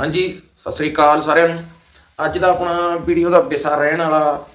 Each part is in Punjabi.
ਹਾਂਜੀ, ਸਤਿ ਸ੍ਰੀ ਅਕਾਲ ਸਾਰਿਆਂ ਨੂੰ। ਅੱਜ ਦਾ ਆਪਣਾ ਵੀਡੀਓ ਦਾ ਵਿਸ਼ਾ ਰਹਿਣ ਵਾਲਾ,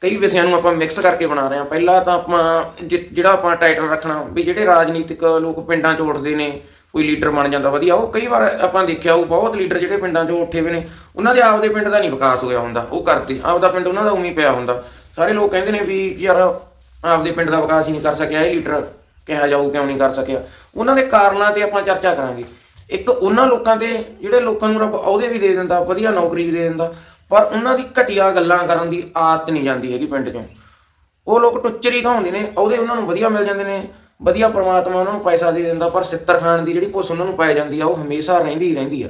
ਕਈ ਵਿਸ਼ਿਆਂ ਨੂੰ ਆਪਾਂ ਮਿਕਸ ਕਰਕੇ ਬਣਾ ਰਹੇ ਹਾਂ। ਪਹਿਲਾਂ ਤਾਂ ਆਪਾਂ ਜਿ- ਜਿਹੜਾ ਆਪਾਂ ਟਾਈਟਲ ਰੱਖਣਾ, ਵੀ ਜਿਹੜੇ ਰਾਜਨੀਤਿਕ ਲੋਕ ਪਿੰਡਾਂ 'ਚ ਉੱਠਦੇ ਨੇ, ਕੋਈ ਲੀਡਰ ਬਣ ਜਾਂਦਾ, ਵਧੀਆ। ਉਹ ਕਈ ਵਾਰ ਆਪਾਂ ਦੇਖਿਆ, ਉਹ ਬਹੁਤ ਲੀਡਰ ਜਿਹੜੇ ਪਿੰਡਾਂ 'ਚੋਂ ਉੱਠੇ ਹੋਏ ਨੇ, ਉਹਨਾਂ ਦੇ ਆਪਦੇ ਪਿੰਡ ਦਾ ਨਹੀਂ ਵਿਕਾਸ ਹੋਇਆ ਹੁੰਦਾ। ਉਹ ਕਰਦੇ, ਆਪਦਾ ਪਿੰਡ ਉਹਨਾਂ ਦਾ ਉਵੇਂ ਪਿਆ ਹੁੰਦਾ। ਸਾਰੇ ਲੋਕ ਕਹਿੰਦੇ ਨੇ ਵੀ ਯਾਰ, ਆਪਦੇ ਪਿੰਡ ਦਾ ਵਿਕਾਸ ਹੀ ਨਹੀਂ ਕਰ ਸਕਿਆ, ਇਹ ਲੀਡਰ ਕਿਹਾ ਜਾਊ, ਕਿਉਂ ਨਹੀਂ ਕਰ ਸਕਿਆ? ਉਹਨਾਂ ਦੇ ਕਾਰਨਾਂ ਤੇ ਆਪਾਂ ਚਰਚਾ ਕਰਾਂਗੇ। ਇੱਕ ਉਹਨਾਂ ਲੋਕਾਂ ਤੇ ਜਿਹੜੇ ਲੋਕਾਂ ਨੂੰ ਰੱਬ ਅਹੁਦੇ ਵੀ ਦੇ ਦਿੰਦਾ, ਵਧੀਆ ਨੌਕਰੀ ਵੀ ਦੇ ਦਿੰਦਾ, ਪਰ ਉਹਨਾਂ ਦੀ ਘਟੀਆ ਗੱਲਾਂ ਕਰਨ ਦੀ ਆਦਤ ਨਹੀਂ ਜਾਂਦੀ ਹੈਗੀ ਪਿੰਡ 'ਚੋਂ। ਉਹ ਲੋਕ ਟੁੱਚਰੀ ਖਾਉਂਦੇ ਨੇ ਉਹਦੇ ਉਹਨਾਂ ਨੂੰ ਵਧੀਆ ਮਿਲ ਜਾਂਦੇ ਨੇ, ਵਧੀਆ ਪ੍ਰਮਾਤਮਾ ਉਹਨਾਂ ਨੂੰ ਪੈਸਾ ਦੇ ਦਿੰਦਾ, ਪਰ ਸਿੱਤਰ ਖਾਣ ਦੀ ਜਿਹੜੀ ਪੁੱਛ ਉਹਨਾਂ ਨੂੰ ਪੈ ਜਾਂਦੀ ਆ, ਉਹ ਹਮੇਸ਼ਾ ਰਹਿੰਦੀ ਹੀ ਰਹਿੰਦੀ ਆ।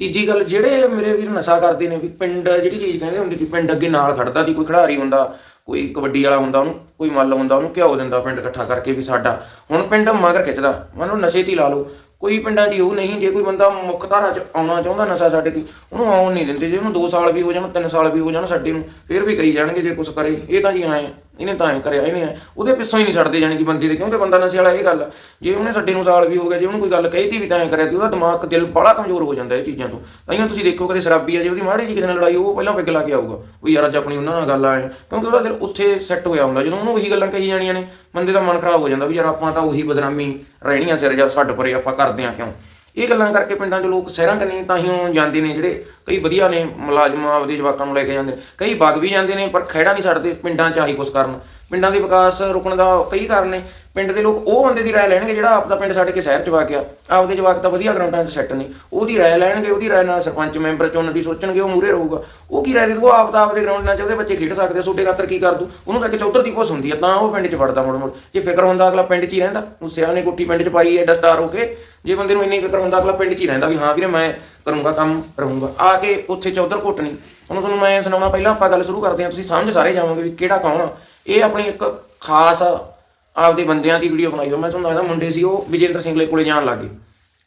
ਤੀਜੀ ਗੱਲ, ਜਿਹੜੇ ਮੇਰੇ ਵੀਰ ਨਸ਼ਾ ਕਰਦੇ ਨੇ, ਵੀ ਪਿੰਡ ਜਿਹੜੀ ਚੀਜ਼ ਕਹਿੰਦੇ ਹੁੰਦੇ ਕਿ ਪਿੰਡ ਅੱਗੇ ਨਾਲ ਖੜਦਾ ਦੀ ਕੋਈ ਖਿਡਾਰੀ ਹੁੰਦਾ ਕੋਈ ਕਬੱਡੀ ਵਾਲਾ ਹੁੰਦਾ ਉਹਨੂੰ, ਕੋਈ ਮੱਲ ਹੁੰਦਾ ਉਹਨੂੰ ਘਿਓ ਦਿੰਦਾ ਪਿੰਡ ਇਕੱਠਾ ਕਰਕੇ ਵੀ ਸਾਡਾ। ਹੁਣ ਪਿੰਡ ਮਗਰ ਖਿੱਚਦਾ, ਮੰਨ ਲਓ ਨਸ਼ੇ ਤੇ ਲਾ ਲਓ। ਕੋਈ ਪਿੰਡਾਂ 'ਚ ਉਹ ਨਹੀਂ, ਜੇ ਕੋਈ ਬੰਦਾ ਮੁੱਖ ਧਾਰਾ 'ਚ ਆਉਣਾ ਚਾਹੁੰਦਾ ਨਸ਼ਾ ਸਾਡੇ ਤੇ ਉਹਨੂੰ ਆਉਣ ਨਹੀਂ ਦਿੰਦੇ। ਜੇ ਉਹਨੂੰ 2 ਸਾਲ ਵੀ ਹੋ ਜਾਣ 3 ਸਾਲ ਵੀ ਹੋ ਜਾਣ ਸਾਡੇ ਨੂੰ, ਫਿਰ ਵੀ ਕਹੀ ਜਾਣਗੇ ਜੇ ਕੁਛ ਕਰੇ। ਇਹ ਤਾਂ ਜੀ ਆਏ ਇਹਨੇ ਤਾਂ ਐ ਕਰਿਆ, ਇਹਨੇ ਐਂ। ਉਹਦੇ ਪਿੱਛੋਂ ਹੀ ਨਹੀਂ ਛੱਡਦੇ ਜਾਣੀ ਕਿ ਬੰਦੇ ਦੇ ਕਿਉਂਕਿ ਬੰਦਾ ਨਸ਼ੇ ਵਾਲਾ ਇਹ ਗੱਲ ਆ। ਜੇ ਉਹਨੇ ਸਾਡੇ ਨੂੰ ਸਾਲ ਵੀ ਹੋ ਗਿਆ, ਜੇ ਉਹਨੂੰ ਕੋਈ ਗੱਲ ਕਹੀ ਤੀ ਵੀ ਤਾਂ ਐ ਕਰਿਆ ਤੇ, ਉਹਦਾ ਦਿਮਾਗ, ਦਿਲ ਬੜਾ ਕਮਜ਼ੋਰ ਹੋ ਜਾਂਦਾ ਇਹ ਚੀਜ਼ਾਂ ਤੋਂ ਤਾਈਓ ਤੁਸੀਂ ਦੇਖੋ ਕਦੇ ਸ਼ਰਾਬੀ ਆ ਜੇ ਉਹਦੀ ਮਾੜੀ ਜੀ ਕਿਸੇ ਨਾਲ ਲੜਾਈ ਉਹ ਪਹਿਲਾਂ ਪਿੱਗ ਲਾ ਕੇ ਆਊਗਾ ਵੀ ਯਾਰ ਅੱਜ ਆਪਣੀ ਉਹਨਾਂ ਨਾਲ ਗੱਲ ਆਏ ਕਿਉਂਕਿ ਉਹਦਾ ਦਿਲ ਉੱਥੇ ਸੈੱਟ ਹੋਇਆ ਹੁੰਦਾ, ਜਦੋਂ ਉਹਨੂੰ ਉਹੀ ਗੱਲਾਂ ਕਹੀ ਜਾਣੀਆਂ ਨੇ, ਬੰਦੇ ਦਾ ਮਨ ਖਰਾਬ ਹੋ ਜਾਂਦਾ ਵੀ ਯਾਰ ਆਪਾਂ ਤਾਂ ਉਹੀ ਬਦਨਾਮੀ ਰਹਿਣੀਆਂ ਸਿਰ ਜਦ ਛੱਡ ਪਰੇ ਆਪਾਂ ਕਰਦੇ ਆ ਕਿਉਂ ਇਹ ਗੱਲਾਂ ਕਰਕੇ ਪਿੰਡਾਂ 'ਚ ਲੋਕ ਸ਼ਹਿਰਾਂ ਕੰਨੀ ਤਾਂ ਹੀ ਉਹ ਜਾਂਦੇ ਨੇ ਜਿਹੜੇ ਕਈ ਵਧੀਆ ਨੇ, ਮੁਲਾਜ਼ਮ, ਆਪਦੇ ਜਵਾਕਾਂ ਨੂੰ ਲੈ ਕੇ ਜਾਂਦੇ ਨੇ। ਕਈ ਵਗ ਵੀ ਜਾਂਦੇ ਨੇ, ਪਰ ਖਹਿੜਾ ਨਹੀਂ ਛੱਡਦੇ, ਪਿੰਡਾਂ 'ਚ ਆਹੀ ਕੁਛ ਕਰਨ। ਪਿੰਡਾਂ ਦੇ ਵਿਕਾਸ ਰੁਕਣ ਦਾ ਕਈ ਕਾਰਨ ਨੇ। ਪਿੰਡ ਦੇ ਲੋਕ ਉਹ ਬੰਦੇ ਦੀ ਰਾਏ ਲੈਣਗੇ ਜਿਹੜਾ ਆਪਦਾ ਪਿੰਡ ਛੱਡ ਕੇ ਸ਼ਹਿਰ 'ਚ ਵਗ ਗਿਆ। ਆਪਦੇ ਜਵਾਕ ਤਾਂ ਵਧੀਆ ਗਰਾਊਂਡਾਂ 'ਚ ਸੈੱਟ ਨੇ। ਉਹਦੀ ਰਾਏ ਲੈਣਗੇ, ਉਹਦੀ ਰਾਏ ਨਾਲ ਸਰਪੰਚ, ਮੈਂਬਰ ਚੁਣਨ ਦੀ ਸੋਚਣਗੇ, ਉਹ ਮੂਰੇ ਰਹੂਗਾ। ਉਹ ਕੀ ਰਾਏ ਦੇ ਦੂ? ਉਹ ਆਪਦਾ ਆਪਦੇ ਗਰਾਊਂਡਾਂ 'ਚ ਉਹਦੇ ਬੱਚੇ ਖੇਡ ਸਕਦੇ ਆ। ਛੋਟੇ ਖਾਤਰ ਕੀ ਕਰ ਦੂ? ਉਹਨੂੰ ਤਾਂ ਕਿ ਚੌਧਰ ਦੀ ਪੁੱਛ ਹੁੰਦੀ ਆ, ਤਾਂ ਉਹ ਪਿੰਡ 'ਚ ਵੜਦਾ ਮੁੜ ਮੁੜ। ਜੇ ਫਿਕਰ ਹੁੰਦਾ ਅਗਲਾ ਪਿੰਡ 'ਚ ਹੀ ਰਹਿੰਦਾ। ਉਹ ਸਿਆਣੇ ਨੇ ਗੁੱਟੀ ਪਿੰਡ 'ਚ ਪਾਈ ਐਡਾ ਸਟਾਰ ਹੋ ਕੇ, ਜੇ ਬੰਦੇ ਨੂੰ ਇੰਨੀ ਫਿਕਰ ਹੁੰਦਾ ਅਗਲਾ ਪਿੰਡ 'ਚ ਹੀ ਰਹਿੰਦਾ ਵੀ ਹਾਂ ਵੀਰੇ ਮੈਂ ਕਰੂੰਗਾ ਕੰਮ, ਰਹੂੰਗਾ। ਆ ਕੇ ਉੱਥੇ ਚੌਧਰ ਘੁੱਟਣੀ ਉਹਨੂੰ ਤੁਹਾਨੂੰ ਮੈਂ ਸੁਣਾਉਣਾ, ਪਹਿਲਾਂ ਆਪਾਂ ਗੱਲ ਸ਼ੁਰੂ ਕਰਦੇ ਹਾਂ, ਤੁਸੀਂ ਸਮਝ ਸਾਰੇ ਜਾਵੋਗੇ ਵੀ ਕਿਹੜਾ ਕੌਣ ਆ। ਇਹ ਆਪਣੀ ਇੱਕ ਖਾਸ ਆਪਦੇ ਬੰਦਿਆਂ ਦੀ ਵੀਡੀਓ ਬਣਾਈ ਹੋਈ ਮੈਂ ਤੁਹਾਨੂੰ ਦੱਸਦਾ, ਮੁੰਡੇ ਸੀ ਉਹ ਵਿਜੇਂਦਰ ਸਿੰਘਲੇ ਕੋਲੇ ਜਾਣ ਲੱਗੇ